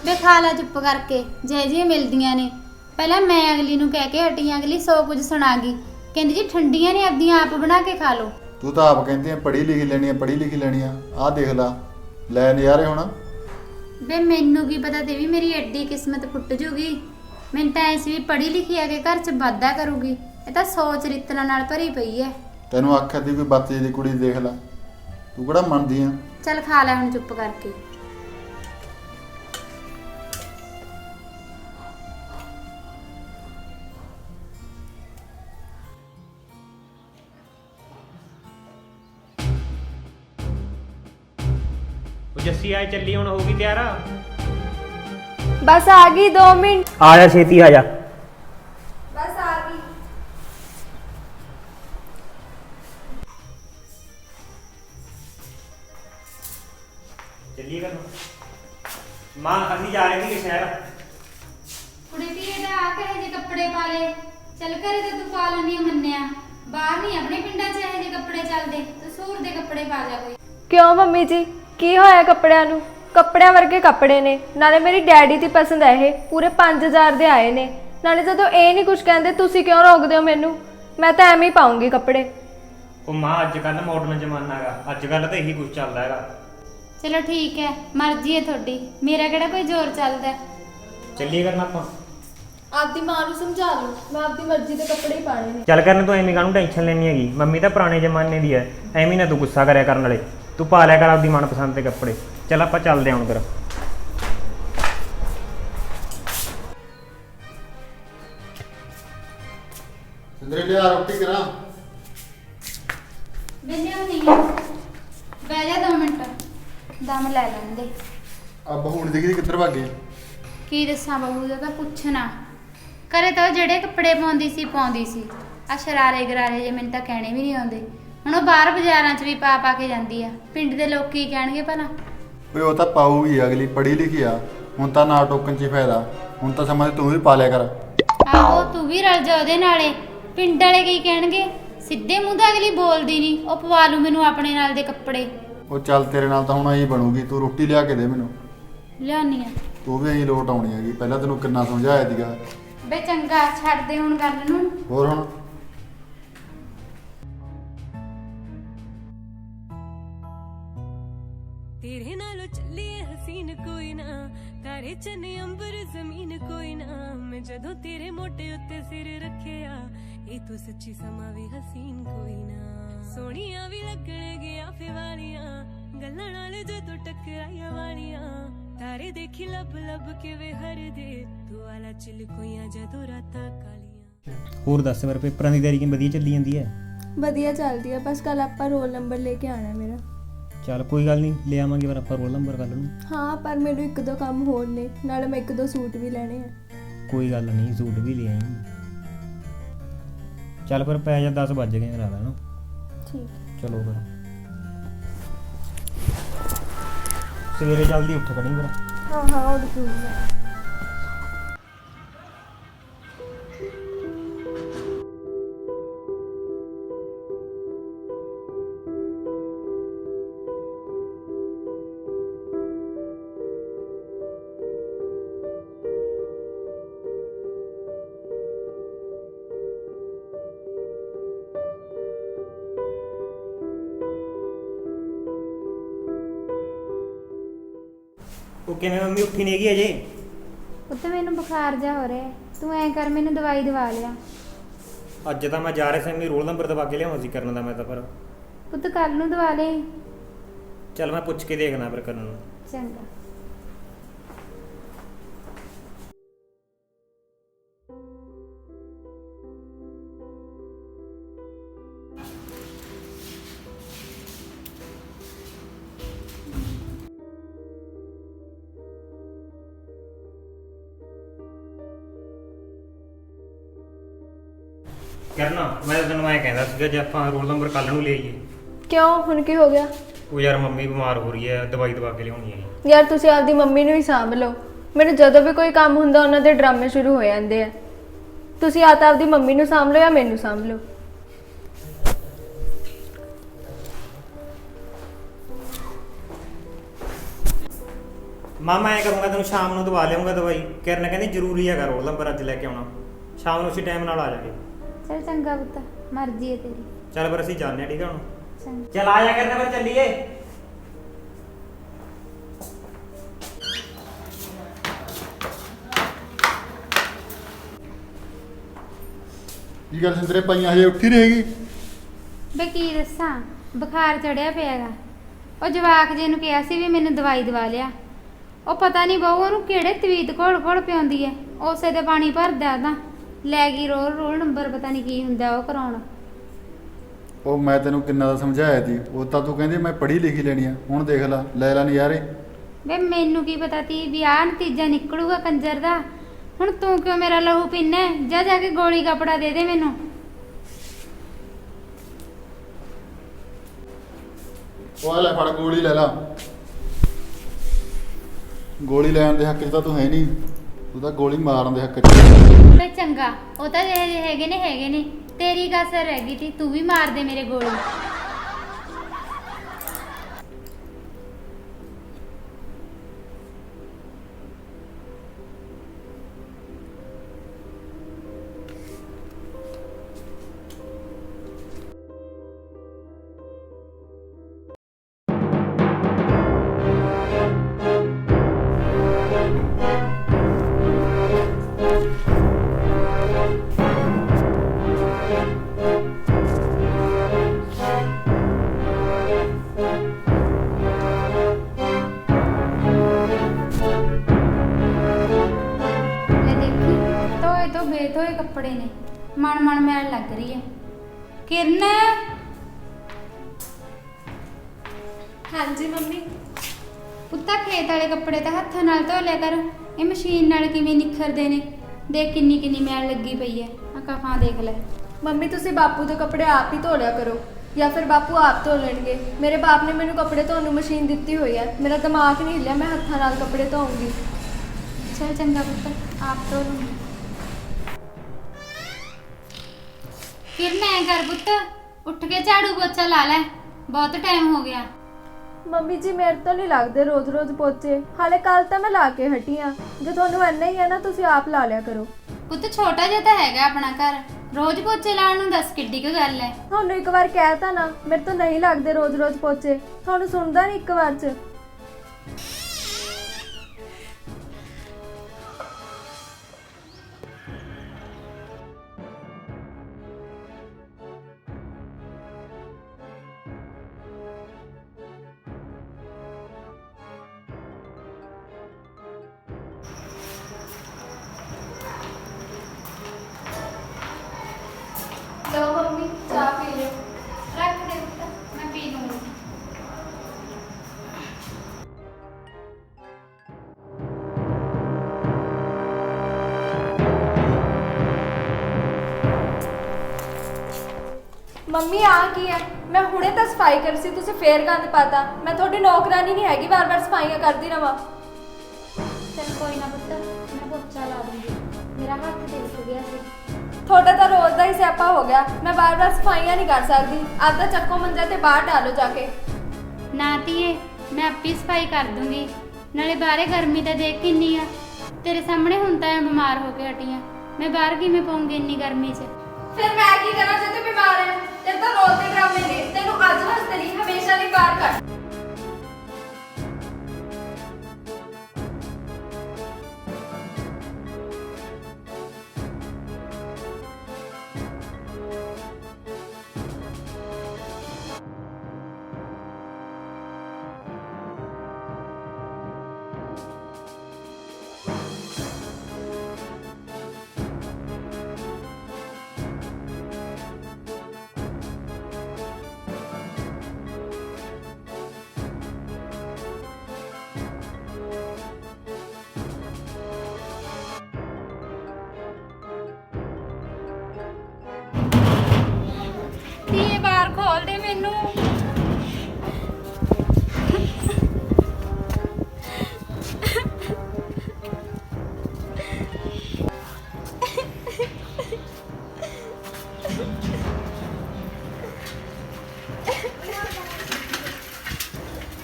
ਵੇ ਖਾ ਲੈ ਚੁੱਪ ਕਰਕੇ ਜੇ ਜੀ ਮਿਲਦੀਆਂ ਨੇ। ਪਹਿਲਾਂ ਮੈਂ ਅਗਲੀ ਨੂੰ ਕਹਿ ਕੇ ਹਟੀ ਅਗਲੀ ਸੌ ਕੁਝ ਸੁਣਾ ਗਈ। ਕਹਿੰਦੀ ਜੀ ਠੰਡੀਆਂ ਨੇ ਆਪਦੀਆਂ ਆਪ ਬਣਾ ਕੇ ਖਾ ਲਓ। ਤੂੰ ਤਾਂ ਆਪ ਕਹਿੰਦੀ ਆ ਪੜ੍ਹੀ ਲਿਖੀ ਲੈਣੀ ਆ ਪੜ੍ਹੀ ਲਿਖੀ ਲੈਣੀ ਆ। ਆਹ ਦੇਖ ਲਾ ਲੈ ਨਜ਼ਾਰੇ ਹੁਣ। ਵੇ ਮੈਨੂੰ ਕੀ ਪਤਾ ਤੇ ਵੀ ਮੇਰੀ ਐਡੀ ਕਿਸਮਤ ਫੁੱਟ ਜੂਗੀ। ਮੈਨੂੰ ਤਾਂ ਐਸੀ ਵੀ ਪੜ੍ਹੀ ਲਿਖੀ ਆ ਕੇ ਘਰ 'ਚ ਵਾਧਾ ਕਰੂਗੀ। ਇਹ ਤਾਂ ਸੋਚ ਰਿਤਨਾ ਨਾਲ ਭਰੀ ਪਈ ਐ। ਤੈਨੂੰ ਆਖਿਆ ਦੀ ਕੋਈ ਬੱਤੀ ਦੀ ਕੁੜੀ ਦੇਖ ਲੈ। ਤੂੰ ਕਿਹੜਾ ਮੰਨਦੀ ਆ? ਚੱਲ ਖਾ ਲੈ ਹੁਣ ਚੁੱਪ ਕਰਕੇ। ਜੱਸੀ ਆਏ ਚੱਲੀ ਹੁਣ ਹੋ ਗਈ ਤਿਆਰ। ਆ ਬਸ ਆ ਗਈ 2 ਮਿੰਟ। ਆ ਜਾ ਛੇਤੀ ਆ ਜਾ। ਬਸ ਆ ਗਈ। ਚੱਲੀਏ ਕਰ ਮਾਂ ਅਸੀਂ ਜਾ ਰਹੇ ਸੀ ਸ਼ਹਿਰ। ਕੁੜੀ ਦੀ ਇਹਦਾ ਆ ਕਹੇ ਜੇ ਕੱਪੜੇ ਪਾ ਲੇ ਚੱਲ ਘਰੇ ਤਾਂ ਤੂੰ ਪਾ ਲੈਣੀ ਮੰਨਿਆ। ਬਾਹਰ ਨਹੀਂ ਆਪਣੇ ਪਿੰਡਾਂ 'ਚ ਇਹੋ ਜਿਹੇ ਕੱਪੜੇ ਚੱਲਦੇ। ਤੂੰ ਸੂਰ ਦੇ ਕੱਪੜੇ ਪਾ ਜਾ ਕੋਈ। ਕਿਉਂ ਮੰਮੀ ਜੀ? ਕੀ ਹੋਇਆ ਕੱਪੜਿਆਂ ਨੂੰ? ਕੱਪੜਿਆਂ ਵਰਗੇ ਕੱਪੜੇ ਨੇ। ਨਾਲੇ ਮੇਰੀ ਡੈਡੀ ਦੀ ਪਸੰਦ ਹੈ ਇਹ। ਪੂਰੇ 5000 ਦੇ ਆਏ ਨੇ। ਨਾਲੇ ਜਦੋਂ ਇਹ ਨਹੀਂ ਕੁਝ ਕਹਿੰਦੇ ਤੁਸੀਂ ਕਿਉਂ ਰੋਕਦੇ ਹੋ ਮੈਨੂੰ? ਮੈਂ ਤਾਂ ਐਵੇਂ ਹੀ ਪਾਉਂਗੀ ਕੱਪੜੇ। ਉਹ ਮਾਂ ਅੱਜ ਕੱਲ ਮਾਡਰਨ ਜ਼ਮਾਨਾ ਹੈਗਾ। ਅੱਜ ਕੱਲ ਤਾਂ ਇਹੀ ਕੁਝ ਚੱਲਦਾ ਹੈਗਾ। ਚਲੋ ਠੀਕ ਹੈ। ਮਰਜ਼ੀ ਹੈ ਤੁਹਾਡੀ। ਮੇਰਾ ਕਿਹੜਾ ਕੋਈ ਜ਼ੋਰ ਚੱਲਦਾ? ਹੈ। ਚੱਲੀਏ ਕਰਨ ਆਪਾਂ। ਆਪਦੀ ਮਾਂ ਨੂੰ ਸਮਝਾ ਲਓ ਮੈਂ ਆਪਦੀ ਮਰਜ਼ੀ ਦੇ ਕੱਪੜੇ ਹੀ ਪਾਣੇ ਨੇ। ਚੱਲ ਕਰਨ ਤੂੰ ਐਵੇਂ ਕਾਹਨੂੰ ਟੈਨਸ਼ਨ ਲੈਣੀ ਹੈਗੀ? ਮੰਮੀ ਤਾਂ ਪੁਰਾਣੇ ਜ਼ਮਾਨੇ ਦੀ ਹੈ। ਐਵੇਂ ਨਾ ਤੂੰ ਗੁੱਸਾ ਕਰਿਆ ਕਰਨ ਵਾਲੇ। ਤੂੰ ਪਾ ਲਿਆ ਕਰ ਆਪਦੀ ਮਨਪਸੰਦ ਦੇ ਕੱਪੜੇ। ਚੱਲ ਆਪਾਂ ਚੱਲਦੇ ਹਾਂ ਹੁਣ ਫਿਰ। ਸਿੰਦਰੇ ਲਿਆ ਰੋਟੀ ਕਰਾਂ? ਬਿੰਦਿਆ ਨਹੀਂ ਬਹਿ ਜਾ ਦੋ ਮਿੰਟ। ਦਮ ਲੈ ਲੈਂਦੇ। ਆ ਬਹੂਣ ਦੀ ਕਿੱਧਰ ਭੱਗ ਗਈ ਕੀ ਦੱਸਾਂ ਬਹੂ ਦਾ ਤਾਂ ਪੁੱਛਣਾ ਕਰੇ ਤਾਂ ਉਹ ਜਿਹੜੇ ਕੱਪੜੇ ਪਾਉਂਦੀ ਸੀ ਪਾਉਂਦੀ ਸੀ। ਆ ਸ਼ਰਾਰੇ ਗਰਾਰੇ ਜੇ ਮੈਨੂੰ ਤਾਂ ਕਹਿਣੇ ਵੀ ਨਹੀਂ ਆਉਂਦੇ। ਹੁਣ ਉਹ ਬਾਹਰ ਬਾਜ਼ਾਰਾਂ 'ਚ ਵੀ ਪਾ ਪਾ ਕੇ ਜਾਂਦੀ ਆ। ਪਿੰਡ ਦੇ ਲੋਕ ਕੀ ਕਹਿਣਗੇ ਭਲਾ? ਓਏ ਉਹ ਤਾਂ ਪਾਊਗੀ ਅਗਲੀ ਪੜ੍ਹੀ ਲਿਖੀ ਆ। ਹੁਣ ਤਾਂ ਨਾ ਟੋਕਣ ਚ ਹੀ ਫਾਇਦਾ। ਹੁਣ ਤਾਂ ਸਮਝ ਤੂੰ ਵੀ ਪਾ ਲਿਆ ਕਰ। ਆਹੋ ਤੂੰ ਵੀ ਰਲ ਜਾ ਉਹਦੇ ਨਾਲੇ। ਪਿੰਡ ਵਾਲੇ ਕੀ ਕਹਿਣਗੇ? ਸਿੱਧੇ ਮੂੰਹ ਤਾਂ ਅਗਲੀ ਬੋਲਦੀ ਨਹੀਂ ਉਹ ਪਵਾ ਲੂ ਮੈਨੂੰ ਆਪਣੇ ਨਾਲ ਦੇ ਕੱਪੜੇ। ਉਹ ਚੱਲ ਤੇਰੇ ਨਾਲ ਤਾਂ ਹੁਣ ਐਂ ਬਣੂਗੀ। ਤੂੰ ਰੋਟੀ ਲਿਆ ਕੇ ਦੇ ਮੈਨੂੰ। ਲਿਆਉਣੀ ਆ। ਤੂੰ ਵੀ ਐਂ ਲੋਟ ਆਉਣੀ ਹੈਗੀ। ਪਹਿਲਾਂ ਤੈਨੂੰ ਕਿੰਨਾ ਸਮਝਾਇਆ ਸੀਗਾ। ਬੇ ਚੰਗਾ ਛੱਡ ਦੇ ਹੁਣ ਗੱਲ ਨੂੰ। ਹੋਰ ਹੁਣ? ਤਾਰੇ ਚੰਨੇ ਅੰਬਰ ਜ਼ਮੀਨ ਕੋਈ ਨਾ। ਮੈਂ ਜਦੋਂ ਤੇਰੇ ਮੋਢੇ ਉੱਤੇ ਸਿਰ ਰੱਖਿਆ ਇਹ ਤੂੰ ਸੱਚੀ ਸਮਾਂ ਵੀ ਹਸੀਨ ਕੋਈ ਨਾ। ਸੋਹਣੀਆਂ ਵੀ ਲੱਗਣ ਗਿਆ ਵਾਲੀਆਂ ਗੱਲਾਂ ਨਾਲ ਜਦੋਂ ਟਕਰਾਈਆਂ ਵਾਲੀਆਂ। ਤਾਰੇ ਦੇਖੀ ਲੱਭ ਲੱਭ ਕੇ ਵੇ ਹਰਦੇ ਤੂੰ ਵਾਲਾ ਚਿਲ ਕੋਈਆਂ ਜਦੋਂ ਰਾਤਾਂ ਕਾਲੀਆਂ। ਹੋਰ ਦੱਸ ਮੇਰੇ ਪੇਪਰਾਂ ਦੀ ਤਿਆਰੀ ਕਿਵੇਂ ਵਧੀਆ ਚੱਲੀ ਜਾਂਦੀ ਹੈ? ਵਧੀਆ ਚੱਲਦੀ ਹੈ ਬਸ ਕੱਲ ਆਪਾਂ ਰੋਲ ਨੰਬਰ ਲੈ ਕੇ ਆਣਾ ਮੇਰਾ। ਚੱਲ ਕੋਈ ਗੱਲ ਨਹੀਂ ਲੈ ਆਵਾਂਗੇ ਫਿਰ ਆਪਾਂ ਰੋਲ ਨੰਬਰ ਕੱਲ ਨੂੰ ਹਾਂ ਪਰ ਮੈਨੂੰ ਇੱਕ ਦੋ ਕੰਮ ਹੋਰ ਨੇ ਨਾਲੇ ਮੈਂ ਇੱਕ ਦੋ ਸੂਟ ਵੀ ਲੈਣੇ ਆ। ਕੋਈ ਗੱਲ ਨਹੀਂ ਸੂਟ ਵੀ ਲੈ ਆਈ। ਚੱਲ ਫਿਰ ਪੈ ਜਾ 10 ਵੱਜ ਗਏ ਰਾਤ ਨੂੰ। ਠੀਕ। ਚਲੋ ਫਿਰ। ਸਵੇਰੇ ਜਲਦੀ ਉੱਠ ਖੜੀ ਫਿਰ। ਹਾਂ ਹਾਂ ਉਹ ਦੂੰਗਾ ਕਿਵੇਂ ਮੰਮੀ ਉੱਠੀ ਨਹੀਂ ਹੈਗੀ ਅਜੇ? ਉੱਤੇ ਮੈਨੂੰ ਬੁਖਾਰ ਜਾ ਹੋ ਰਿਹਾ ਤੂੰ ਐ ਕਰ ਮੈਨੂੰ ਦਵਾਈ ਦਵਾ ਲਿਆ। ਅੱਜ ਤਾਂ ਮੈਂ ਜਾ ਰਿਹਾ ਸੀ ਮੇਰੀ ਰੋਲ ਨੰਬਰ ਦਵਾ ਕੇ ਲਿਆਉਣਾ ਸੀ ਕਰਨ ਦਾ ਮੈਂ ਤਾਂ ਪਰ। ਪੁੱਤ ਕੱਲ ਨੂੰ ਦਵਾ ਲੈ ਚੱਲ ਮੈਂ ਪੁੱਛ ਕੇ ਦੇਖਣਾ ਫਿਰ ਕਰਨ ਨੂੰ। ਚੰਗਾ। ਕਰਨਾ। ਮੈਂ ਤਾਂ ਤੈਨੂੰ ਐਂ ਕਹਿੰਦਾ ਸੀਗਾ ਜੇ ਆਪਾਂ ਰੋਲ ਨੰਬਰ ਕੱਲ ਨੂੰ ਲੈ ਆਈਏ ਕਿਉਂ? ਹੁਣ ਕੀ ਹੋ ਗਿਆ? ਉਹ ਯਾਰ ਮੰਮੀ ਬਿਮਾਰ ਹੋ ਰਹੀ ਹੈ ਦਵਾਈ ਦਵਾ ਕੇ ਲਿਆਉਣੀ ਹੈ। ਯਾਰ ਤੁਸੀਂ ਆਪਦੀ ਮੰਮੀ ਨੂੰ ਹੀ ਸਾਂਭ ਲਓ। ਮੈਨੂੰ ਜਦੋਂ ਵੀ ਕੋਈ ਕੰਮ ਹੁੰਦਾ ਉਹਨਾਂ ਦੇ ਡਰਾਮੇ ਸ਼ੁਰੂ ਹੋ ਜਾਂਦੇ ਆ। ਤੁਸੀਂ ਆ ਤਾਂ ਆਪਦੀ ਮੰਮੀ ਨੂੰ ਸਾਂਭ ਲਓ ਜਾਂ ਮੈਨੂੰ ਸਾਂਭ ਲਓ। ਮਾਮਾ ਐ ਕਰੂੰਗਾ ਤੈਨੂੰ ਸ਼ਾਮ ਨੂੰ ਦਵਾ ਲਿਆਉਂਗਾ ਦਵਾਈ। ਕਿਰਨ ਕਹਿੰਦੀ ਜ਼ਰੂਰੀ ਹੈਗਾ ਰੋਲ ਨੰਬਰ ਅੱਜ ਲੈ ਕੇ ਆਉਣਾ। ਸ਼ਾਮ ਨੂੰ ਉਸੇ ਟਾਈਮ ਨਾਲ ਆ ਜਾਗੇ ਚਲ ਚੰਗਾ ਪੁੱਤ ਮਰਜ਼ੀ ਹੈ ਤੇਰੀ। ਚੱਲ ਫਿਰ ਅਸੀਂ ਜਾਂਦੇ ਹਾਂ ਠੀਕ ਹੈ ਹੁਣ? ਚੰਗਾ। ਚੱਲ ਆ ਜਾ ਕਰਨ ਫਿਰ ਚੱਲੀਏ। ਕੀ ਗੱਲ ਸਿੰਦਰੇ ਪਾਈਆਂ ਹਜੇ ਉੱਠੀ ਰਹੇਗੀ ਬੇ ਕੀ ਦੱਸਾਂ ਬੁਖਾਰ ਚੜਿਆ ਪਿਆਗਾ ਉਹ ਜਵਾਕ ਜੇ ਨੂੰ ਕਿਹਾ ਸੀ ਵੀ ਮੈਨੂੰ ਦਵਾਈ ਦਵਾ ਲਿਆ। ਉਹ ਪਤਾ ਨਹੀਂ ਬਹੂ ਉਹਨੂੰ ਕਿਹੜੇ ਤਵੀਤ ਘੋਲ ਘੋਲ ਪਿਆਉਂਦੀ ਐ ਉਸੇ ਦੇ ਪਾਣੀ ਭਰਦਾ ਤਾਂ ਲੈ ਗਈ ਰੋਲ ਰੋਲ ਨੰਬਰ ਪਤਾ ਨਹੀਂ ਕੀ ਹੁੰਦਾ ਉਹ ਕਰਾਉਣ। ਉਹ ਮੈਂ ਤੈਨੂੰ ਕਿੰਨਾ ਦਾ ਸਮਝਾਇਆ ਸੀ ਉਹ ਤਾਂ ਤੂੰ ਕਹਿੰਦੀ ਮੈਂ ਪੜ੍ਹੀ ਲਿਖੀ ਲੈਣੀ ਆ ਹੁਣ ਦੇਖ ਲੈ ਲੈ ਲੈ ਨਜ਼ਾਰੇ। ਵੇ ਮੈਨੂੰ ਕੀ ਪਤਾ ਤੀ ਵੀ ਆਹ ਨਤੀਜਾ ਨਿਕਲੂਗਾ ਕੰਜਰ ਦਾ ਹੁਣ ਤੂੰ ਕਿਉਂ ਮੇਰਾ ਲਹੂ ਪੀਨਾ ਹੈ? ਜਾ ਜਾ ਕੇ ਗੋਲੀ ਕਪੜਾ ਦੇ ਦੇ ਮੈਨੂੰ। ਉਹ ਆ ਲੈ ਫੜ ਗੋਲੀ ਲੈ ਲਾ। ਗੋਲੀ ਲੈਣ ਦੇ ਹੱਕ 'ਚ ਤਾਂ ਤੂੰ ਹੈ ਨਹੀਂ ਤੂੰ ਤਾਂ ਗੋਲੀ ਮਾਰਨ ਦੇ ਹੱਕ 'ਚ ਵੇ ਚੰਗਾ, ਉਹ ਤਾਂ ਜਿਹੇ ਹੈਗੇ ਨੇ ਹੈਗੇ ਨੇ। ਤੇਰੀ ਕਸਰ ਰਹਿ ਗਈ ਤੀ, ਤੂੰ ਵੀ ਮਾਰ ਦੇ ਮੇਰੇ ਗੋਲੀ। ਧੋਏ ਕੱਪੜੇ ਨੇ। ਮਨ ਮਨ ਮੈਲ ਲੱਗ ਰਹੀ ਹੈ ਕਿਰਨ! ਹਾਂਜੀ ਮੰਮੀ। ਪੁੱਤਾ ਖੇਤ ਵਾਲੇ ਕੱਪੜੇ ਤਾਂ ਹੱਥਾਂ ਨਾਲ ਧੋ ਲਿਆ ਕਰ। ਇਹ ਮਸ਼ੀਨ ਨਾਲ ਕਿਵੇਂ ਨਿਖਰਦੇ ਨੇ? ਦੇਖ ਕਿੰਨੀ ਕਿੰਨੀ ਮੈਲ ਲੱਗੀ ਪਈ ਹੈ ਆ ਕਫਾਂ ਦੇਖ ਲੈ। ਮੰਮੀ ਤੁਸੀਂ ਬਾਪੂ ਦੇ ਕੱਪੜੇ ਆਪ ਹੀ ਧੋ ਲਿਆ ਕਰੋ। ਜਾਂ ਫਿਰ ਬਾਪੂ ਆਪ ਧੋ ਲੈਣਗੇ। ਮੇਰੇ ਬਾਪ ਨੇ ਮੈਨੂੰ ਕੱਪੜੇ ਧੋਣ ਨੂੰ ਮਸ਼ੀਨ ਦਿੱਤੀ ਹੋਈ ਹੈ ਮੇਰਾ ਦਿਮਾਗ ਨਹੀਂ ਹਿੱਲਿਆ ਮੈਂ ਹੱਥਾਂ ਨਾਲ ਕੱਪੜੇ ਧੋਉਂਗੀ ਚਲ ਚੰਗਾ ਪੁੱਤ ਆਪ ਧੋ ਲੂੰਗੀ। ਕਿਰਨ ਐ ਕਰ ਪੁੱਤ ਉੱਠ ਕੇ ਝਾੜੂ ਪੋਚਾ ਲਾ ਲੈ। ਬਹੁਤ ਟਾਈਮ ਹੋ ਗਿਆ। ਮੰਮੀ ਜੀ ਮੇਰੇ ਤੋਂ ਨਹੀਂ ਲੱਗਦੇ ਰੋਜ਼-ਰੋਜ਼ ਪੋਚੇ। ਹਾਲੇ ਕੱਲ ਤਾਂ ਮੈਂ ਲਾ ਕੇ ਹਟੀ ਆ। ਜੇ ਤੁਹਾਨੂੰ ਇੰਨਾ ਹੀ ਹੈ ਨਾ ਤੁਸੀਂ ਆਪ ਲਾ ਲਿਆ ਕਰੋ। ਪੁੱਤ ਛੋਟਾ ਜਿਹਾ ਤਾਂ ਹੈਗਾ ਆਪਣਾ ਘਰ। ਰੋਜ਼ ਪੋਚੇ ਲਾਉਣ ਨੂੰ ਦੱਸ ਕਿੱਡੀ ਕੁ ਗੱਲ ਹੈ। ਤੁਹਾਨੂੰ ਇੱਕ ਵਾਰ ਕਹਿ ਤਾ ਨਾ ਮੇਰੇ ਤੋਂ ਨਹੀਂ ਲੱਗਦੇ ਰੋਜ਼-ਰੋਜ਼ ਪੋਚੇ। ਤੁਹਾਨੂੰ ਸੁਣਦਾ ਨਹੀਂ ਇੱਕ ਵਾਰ ਚ। ਮੰਮੀ ਆ ਕੀ ਹੈ? ਮੈਂ ਹੁਣੇ ਤਾਂ ਸਫ਼ਾਈ ਕਰ ਸੀ ਤੁਸੀਂ ਫੇਰ ਗੰਦ ਪਾਤਾ। ਮੈਂ ਤੁਹਾਡੀ ਨੌਕਰਾਨੀ ਨਹੀਂ ਹੈਗੀ ਵਾਰ-ਵਾਰ ਸਫਾਈਆਂ ਕਰਦੀ ਰਵਾਂ। ਚਲ ਕੋਈ ਨਾ ਪੁੱਤ ਮੈਂ ਪੋਚਾ ਲਾ ਦੂੰਗੀ। ਮੇਰਾ ਹੱਥ ਦਿਲ ਗਿਆ ਸੀ। ਤੁਹਾਡਾ ਤਾਂ ਰੋਜ਼ ਦਾ ਹੀ ਸਿਆਪਾ ਹੋ ਗਿਆ। ਮੈਂ ਵਾਰ-ਵਾਰ ਸਫਾਈਆਂ ਨਹੀਂ ਕਰ ਸਕਦੀ। ਆਪਦਾ ਚੱਕੋ ਮੰਜਾ ਤੇ ਬਾਹਰ ਡਾਲੋ ਜਾ ਕੇ। ਨਾ ਧੀਏ ਮੈਂ ਆਪੀ ਸਫ਼ਾਈ ਕਰ ਦੂੰਗੀ। ਨਾਲੇ ਬਾਹਰੇ ਗਰਮੀ ਤਾਂ ਦੇਖ ਕਿੰਨੀ ਆ। ਤੇਰੇ ਸਾਹਮਣੇ ਹੁਣ ਤਾਂ ਮੈਂ ਬਿਮਾਰ ਹੋ ਕੇ ਹਟੀ ਆ। ਮੈਂ ਬਾਹਰ ਕਿਵੇਂ ਪਾਉਂਗੀ ਇੰਨੀ ਗਰਮੀ 'ਚ? ਫਿਰ ਮੈਂ ਕੀ ਕਰਾਂ ਜੇ ਤੂੰ ਬਿਮਾਰ ਹੈ? ਤੇ ਤਾਂ ਰੋਜ਼ ਦੇ ਡਰਾਮੇ ਨੇ ਤੈਨੂੰ ਅੱਜ ਹੱਸਦੇ ਨਹੀਂ ਹਮੇਸ਼ਾ ਲਈ ਬਾਹਰ ਕੱਢ।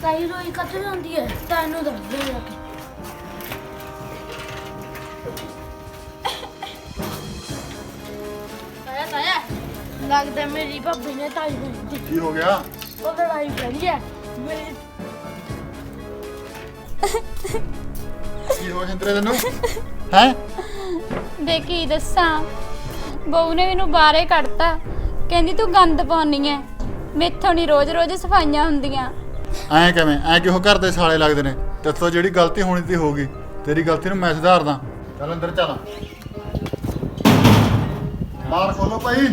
ਰੋਈ ਕੱਟ ਜਾਂਦੀ ਹੈ ਤੈਨੂੰ ਦੱਸਦੇ ਜਾ ਕੇ। ਤਾਇਆ ਤਾਇਆ ਲੱਗਦਾ ਮੇਰੀ ਭਾਬੀ ਨੇ ਤਾਈ ਬਣੀ ਸੀ। ਕੀ ਹੋ ਗਿਆ? ਉਹ ਲੜਾਈ ਕਰੀ ਹੈ ਮੇਰੀ ਕੀ ਹੋ ਸਿੰਦਰੇ ਤੈਨੂੰ? ਹੈ? ਦੇ ਕੀ ਦੱਸਾਂ? ਬਹੂ ਨੇ ਮੈਨੂੰ ਬਾਹਰੇ ਕੱਢਤਾ। ਕਹਿੰਦੀ ਤੂੰ ਗੰਦ ਪਾਉਣੀ ਐ ਮੈਥੋਂ ਨਹੀਂ ਰੋਜ਼-ਰੋਜ਼ ਸਫਾਈਆਂ ਹੁੰਦੀਆਂ। ਐਂ ਕਿਵੇਂ? ਐਂ ਕਿਉਂ ਘਰ ਦੇ ਸਾਲੇ ਲੱਗਦੇ ਨੇ? ਤੇਥੋਂ ਜਿਹੜੀ ਗਲਤੀ ਹੋਣੀ ਤੀ ਹੋ ਗਈ ਤੇਰੀ ਗਲਤੀ ਨੂੰ ਮੈਂ ਸੁਧਾਰਦਾ ਚੱਲ ਅੰਦਰ ਚੱਲ। ਬਾਹਰ ਖੋਲੋ ਭਾਈ।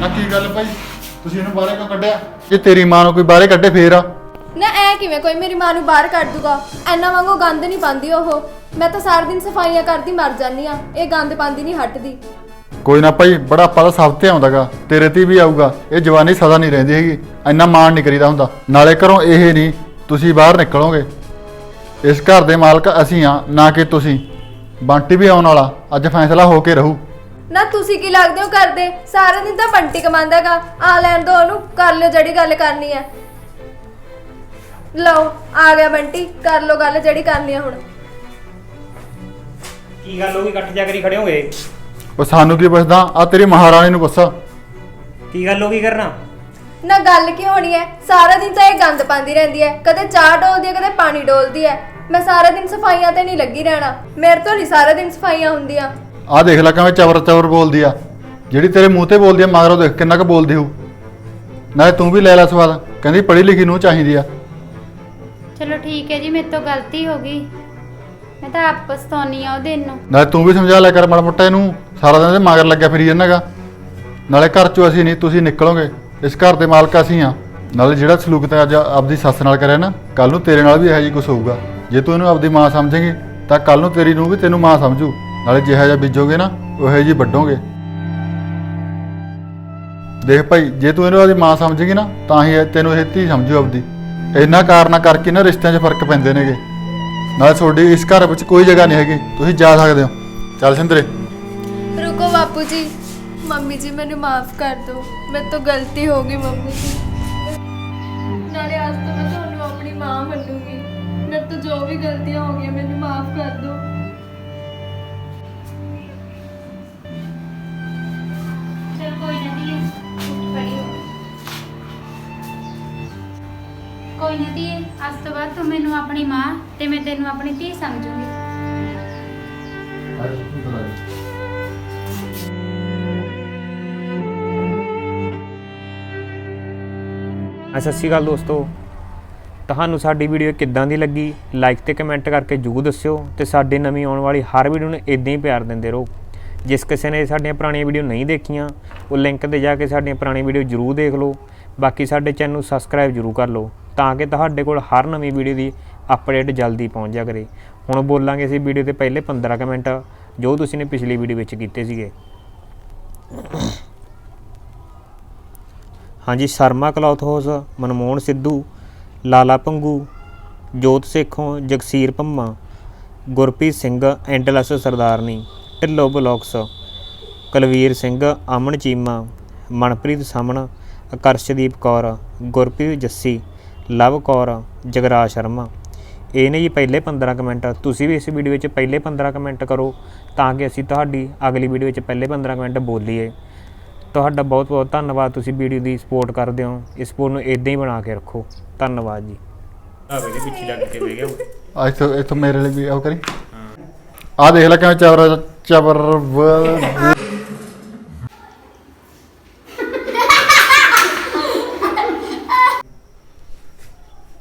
ਨਾ ਕੀ ਗੱਲ ਭਾਈ? ਤੁਸੀਂ ਇਹਨੂੰ ਬਾਹਰੇ ਕਿਉਂ ਕੱਢਿਆ? ਜੇ ਤੇਰੀ ਮਾਂ ਨੂੰ ਕੋਈ ਬਾਹਰੇ ਕੱਢੇ ਫੇਰ ਆ। ਨਾ ਐ ਕਿਵੇਂ? ਕੋਈ ਮੇਰੀ ਮਾਂ ਨੂੰ ਬਾਹਰ ਕੱਢ ਦੂਗਾ। ਐਨਾ ਵਾਂਗੂ ਗੰਦ ਨਹੀਂ ਪਾਉਂਦੀ ਉਹ। ਮੈਂ ਤਾਂ ਸਾਰਾ ਦਿਨ ਸਫਾਈਆਂ ਕਰਦੀ ਮਰ ਜਾਂਦੀ ਆ ਇਹ ਗੰਦ ਪਾਉਂਦੀ ਨਹੀਂ ਹਟਦੀ। ਕੋਈ ਨਾ ਭਾਈ ਬੜਾਪਾ ਤਾਂ ਸਭ ਤੇ ਆਉਂਦਾਗਾ। ਤੇਰੇ ਤੇ ਵੀ ਆਊਗਾ। ਇਹ ਜਵਾਨੀ ਸਦਾ ਨਹੀਂ ਰਹਿੰਦੀ ਹੈਗੀ। ਇੰਨਾ ਮਾਣ ਨਹੀਂ ਕਰੀਦਾ ਹੁੰਦਾ। ਨਾਲੇ ਘਰੋਂ ਇਹ ਨਹੀਂ ਤੁਸੀਂ ਬਾਹਰ ਨਿਕਲੋਗੇ। ਇਸ ਘਰ ਦੇ ਮਾਲਕ ਅਸੀਂ ਆ ਨਾ ਕਿ ਤੁਸੀਂ। ਬੰਟੀ ਵੀ ਆਉਣ ਵਾਲਾ। ਅੱਜ ਫੈਸਲਾ ਹੋ ਕੇ ਰਹੂ। ਨਾ ਤੁਸੀਂ ਕੀ ਲੱਗਦੇ ਹੋ ਕਰਦੇ ਸਾਰਾ ਦਿਨ ਤਾਂ ਬੰਟੀ ਕਮਾਂਦਾਗਾ ਆ ਲੈਣ ਦੋ ਉਹਨੂੰ ਕਰ ਲਿਓ ਜਿਹੜੀ ਗੱਲ ਕਰਨੀ ਹੈ। ਲਓ ਆ ਗਿਆ ਬੰਟੀ। ਕਰ ਲਓ ਗੱਲ ਜਿਹੜੀ ਕਰਨੀ ਆ ਹੁਣ। ਕੀ ਗੱਲ ਹੋ ਗਈ? ਇਕੱਠ ਜਾ ਕਰੀ ਖੜੇ ਹੋਗੇ? ਉਹ ਸਾਨੂੰ ਕੀ ਪੁੱਛਦਾ? ਆ ਤੇਰੀ ਮਹਾਰਾਣੀ ਨੂੰ ਪੁੱਛ। ਕੀ ਗੱਲ ਹੋ ਗਈ ਕਰਨਾ? ਨਾ ਗੱਲ ਕੀ ਹੋਣੀ ਹੈ? ਸਾਰਾ ਦਿਨ ਤਾਂ ਇਹ ਗੰਦ ਪਾਉਂਦੀ ਰਹਿੰਦੀ ਹੈ। ਕਦੇ ਚਾਹ ਡੋਲਦੀ ਹੈ ਕਦੇ ਪਾਣੀ ਡੋਲਦੀ ਹੈ। ਮੈਂ ਸਾਰਾ ਦਿਨ ਸਫਾਈਆਂ ਤੇ ਨਹੀਂ ਲੱਗੀ ਰਹਿਣਾ। ਮੇਰੇ ਤੋਂ ਨਹੀਂ ਸਾਰਾ ਦਿਨ ਸਫਾਈਆਂ ਹੁੰਦੀਆਂ। ਆ ਦੇਖ ਲੈ ਕਿਵੇਂ ਚਵਰ ਚਵਰ ਬੋਲਦੀ ਆ। ਜਿਹੜੀ ਤੇਰੇ ਮੂੰਹ ਤੇ ਬੋਲਦੀ ਆ ਮਗਰੋਂ ਦੇਖ ਕਿੰਨਾ ਕੁ ਬੋਲਦੀ ਹੋ ਨਾਲੇ ਤੂੰ ਵੀ ਲੈ ਲੈ ਸਵਾਦ। ਕਹਿੰਦੀ ਪੜ੍ਹੀ ਲਿਖੀ ਨੂੰ ਚਾਹੀਦੀ ਆ। ਚਲੋ ਠੀਕ ਹੈ ਜੀ ਮੇਰੇ ਤੋਂ ਗਲਤੀ ਹੋ ਗਈ। ਮੈਂ ਤਾਂ ਆਪ ਪਛਤਾਉਣੀ ਆ ਉਹ ਦਿਨ ਨੂੰ। ਨਾਲੇ ਤੂੰ ਵੀ ਸਮਝਾ ਲਿਆ ਕਰ ਮਾੜਾ ਮੋਟਾ ਇਹਨੂੰ। ਸਾਰਾ ਦਿਨ ਇਹਦੇ ਮਗਰ ਲੱਗਿਆ ਫਿਰੀ ਜਾਂਦਾਗਾ। ਨਾਲੇ ਘਰ ਚੋਂ ਅਸੀਂ ਨਹੀਂ, ਤੁਸੀਂ ਨਿਕਲੋਗੇ। ਇਸ ਘਰ ਦੇ ਮਾਲਕ ਅਸੀਂ ਆ ਨਾਲੇ ਜਿਹੜਾ ਸਲੂਕ ਤੇ ਅੱਜ ਆਪਦੀ ਸੱਸ ਨਾਲ ਕਰਿਆ ਨਾ ਕੱਲ ਨੂੰ ਤੇਰੇ ਨਾਲ ਵੀ ਇਹੋ ਜਿਹੀ ਕੁਝ ਹੋਊਗਾ। ਜੇ ਤੂੰ ਇਹਨੂੰ ਆਪਦੀ ਮਾਂ ਸਮਝੇਂਗੀ, ਤਾਂ ਕੱਲ ਨੂੰ ਤੇਰੀ ਨੂੰ ਵੀ ਤੈਨੂੰ ਮਾਂ ਸਮਝੂ। ਨਾਲੇ ਜਿਹੋ ਜਿਹਾ ਬੀਜੋਗੇ ਨਾ, ਉਹੋ ਜਿਹੀ ਵੱਢੋਗੇ। ਦੇਖ ਭਾਈ, ਜੇ ਤੂੰ ਇਹਨੂੰ ਆਪਦੀ ਮਾਂ ਸਮਝੇਗੀ ਨਾ, ਤਾਂ ਹੀ ਇਹ ਤੈਨੂੰ ਇਹ ਧੀ ਸਮਝੂ ਆਪਦੀ। ਇਹਨਾਂ ਕਾਰਨਾਂ ਕਰਕੇ ਨਾ ਰਿਸ਼ਤਿਆਂ 'ਚ ਫ਼ਰਕ ਪੈਂਦੇ ਨੇਗੇ। ਨਾਲੇ ਤੁਹਾਡੀ ਇਸ ਘਰ ਵਿੱਚ ਕੋਈ ਜਗ੍ਹਾ ਨਹੀਂ ਹੈਗੀ। ਤੁਸੀਂ ਜਾ ਸਕਦੇ ਹੋ। ਚੱਲ ਸਿੰਦਰੇ। ਰੁਕੋ ਬਾਪੂ ਜੀ। ਮੰਮੀ ਜੀ, ਮੈਨੂੰ ਮਾਫ ਕਰ ਦਿਓ। ਮੇਰੇ ਤੋਂ ਗਲਤੀ ਹੋ ਗਈ ਮੰਮੀ ਜੀ। ਨਾਲੇ ਅੱਜ ਤੋਂ ਮੈਂ ਤੁਹਾਨੂੰ ਆਪਣੀ ਮਾਂ ਮੰਨੂਗੀ। ਮੇਰੇ ਤੋਂ ਜੋ ਵੀ ਗਲਤੀਆਂ ਹੋ ਗਈਆਂ, ਮੈਨੂੰ ਮਾਫ ਕਰ ਦਿਓ। ਚਲ ਕੋਈ ਨਾ ਧੀਏ। ਕੋਈ ਨਾ ਧੀਏ ਅੱਜ ਤੋਂ ਬਾਅਦ ਤੂੰ ਮੈਨੂੰ ਆਪਣੀ ਮਾਂ ਤੇ ਮੈਂ ਤੈਨੂੰ ਆਪਣੀ ਧੀ ਸਮਝੂਗੀ। ਆ ਸਤਿ ਸ਼੍ਰੀ ਅਕਾਲ ਦੋਸਤੋ। ਤੁਹਾਨੂੰ ਸਾਡੀ ਵੀਡੀਓ ਕਿੱਦਾਂ ਦੀ ਲੱਗੀ? ਲਾਈਕ ਤੇ ਕਮੈਂਟ ਕਰਕੇ ਜਰੂਰ ਦੱਸਿਓ ਤੇ ਸਾਡੇ ਨਵੀਂ ਆਉਣ ਵਾਲੀ ਹਰ ਵੀਡੀਓ ਨੂੰ ਇਦਾਂ ਹੀ ਪਿਆਰ ਦਿੰਦੇ ਰਹੋ। ਜਿਸ ਕਿਸੇ ਨੇ ਸਾਡੀਆਂ ਪੁਰਾਣੀਆਂ ਵੀਡੀਓ ਨਹੀਂ ਦੇਖੀਆਂ ਉਹ ਲਿੰਕ ਤੇ ਜਾ ਕੇ ਸਾਡੀਆਂ ਪੁਰਾਣੀਆਂ ਵੀਡੀਓ ਜਰੂਰ ਦੇਖ ਲਓ। ਬਾਕੀ ਸਾਡੇ ਚੈਨਲ ਨੂੰ ਸਬਸਕ੍ਰਾਈਬ ਜਰੂਰ ਕਰ ਲਓ। ਤਾਂ ਕਿ ਤੁਹਾਡੇ ਕੋਲ ਹਰ ਨਵੀਂ ਵੀਡੀਓ ਦੀ ਅਪਡੇਟ ਜਲਦੀ ਪਹੁੰਚ ਜਾ ਕਰੇ। ਹੁਣ ਬੋਲਾਂਗੇ ਅਸੀਂ ਵੀਡੀਓ ਦੇ ਪਹਿਲੇ 15 ਕਮੈਂਟ ਜੋ ਤੁਸੀਂ ਨੇ ਪਿਛਲੀ ਵੀਡੀਓ ਵਿੱਚ ਕੀਤੇ ਸੀਗੇ। ਹਾਂਜੀ, Sharma cloth house Manmohan Sidhu, Lala Pangu, Jot Sekhon, Jagsir Pamma, Gurpreet Singh endless Sardarni, Dhillon blocks, Kulvir Singh, Aman Cheema, Manpreet Saman Akarshdeep Kaur, Gurpreet Jassi Love Kaur Jagraj Sharma. ਇਹ ਨੇ ਜੀ ਪਹਿਲੇ 15 comment ਤੁਸੀਂ ਵੀ ਇਸ video ਵਿੱਚ ਪਹਿਲੇ 15 comment ਕਰੋ ਤਾਂ ਕਿ ਅਸੀਂ ਤੁਹਾਡੀ ਅਗਲੀ ਵੀਡੀਓ ਵਿੱਚ ਪਹਿਲੇ 15 ਕਮੈਂਟ ਬੋਲੀਏ। ਤੁਹਾਡਾ ਬਹੁਤ ਬਹੁਤ ਧੰਨਵਾਦ ਤੁਸੀਂ ਵੀਡੀਓ ਦੀ ਸਪੋਰਟ ਕਰਦੇ ਹੋ। ਇਸ ਸਪੋਰਟ ਨੂੰ ਇਦਾਂ ਹੀ ਬਣਾ ਕੇ ਰੱਖੋ। ਧੰਨਵਾਦ ਜੀ। ਆ ਵੇਲੇ ਪਿੱਛੇ ਲੱਗ ਕੇ ਬਹਿ ਗਿਆ ਅੱਜ ਤੋਂ ਇਥੋਂ ਮੇਰੇ ਲਈ ਵੀ ਉਹ ਕਰੀ। ਆ ਦੇਖ ਲੈ ਕਿਵੇਂ ਚਵਰ ਚਵਰ